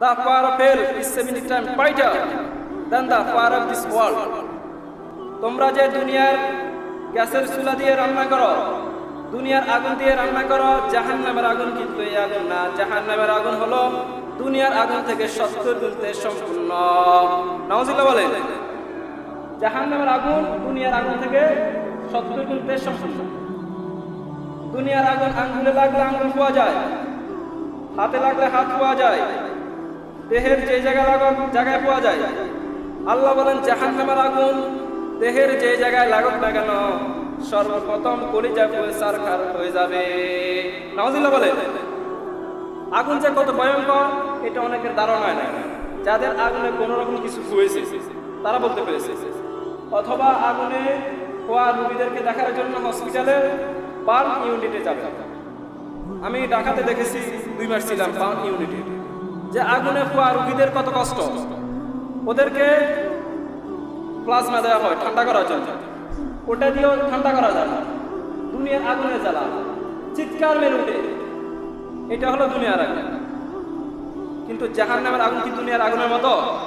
The fire of hell is 70 times brighter than the fire of this world. তোমরা যে দুনিয়ার গ্যাসের চুলা দিয়ে রান্না করো, দুনিয়ার আগুন দিয়ে রান্না করো জাহান নামের আগুন কিন্তু এই আগুন না। জাহান নামের আগুন হলো দুনিয়ার আগুন থেকে সত্তর গুণতে সম্পূর্ণ। নওয়াজিল্লা বলেন জাহান নামের আগুন দুনিয়ার আগুন থেকে সত্তর গুণতে সম্পূর্ণ। দুনিয়ার আগুন আঙ্গুলে লাগলে আঙ্গুল পাওয়া যায়, হাতে লাগলে হাত পাওয়া যায় দেহের যে জায়গায় লাগুক জায়গায় পাওয়া যায়। আল্লাহ বলেন জাহান নামের আগুন দেহের যে জায়গায় লাগুক না কেন, সর্বপ্রথম কলিজা সারখার হয়ে যাবে। নওয়াজিল্লাহ বলেন, আগুন যে কত ভয়ঙ্কর, এটা অনেকের ধারণা নাই। যাদের আগুনে কোনো রকম কিছু হয়েছে, তারা বলতে পেরেছে। অথবা আগুনে হওয়া রোগীদেরকে দেখার জন্য হসপিটালে বার্ন ইউনিটে যাবে। আমি ঢাকাতে দেখেছি, দুই মাস ছিলাম বার্ন ইউনিটে। যে আগুনে খোয়া রুগীদের কত কষ্ট? ওদেরকে প্লাজমা দেওয়া হয়, ঠান্ডা করার জন্য। ওটা দিয়েও ঠান্ডা করা যায় না। দুনিয়ার আগুনে জ্বালা। চিৎকার মেরে উঠে। এটা হলো দুনিয়ার আগুন। কিন্তু জাহান নামের আগুন কি দুনিয়ার আগুনের মতো?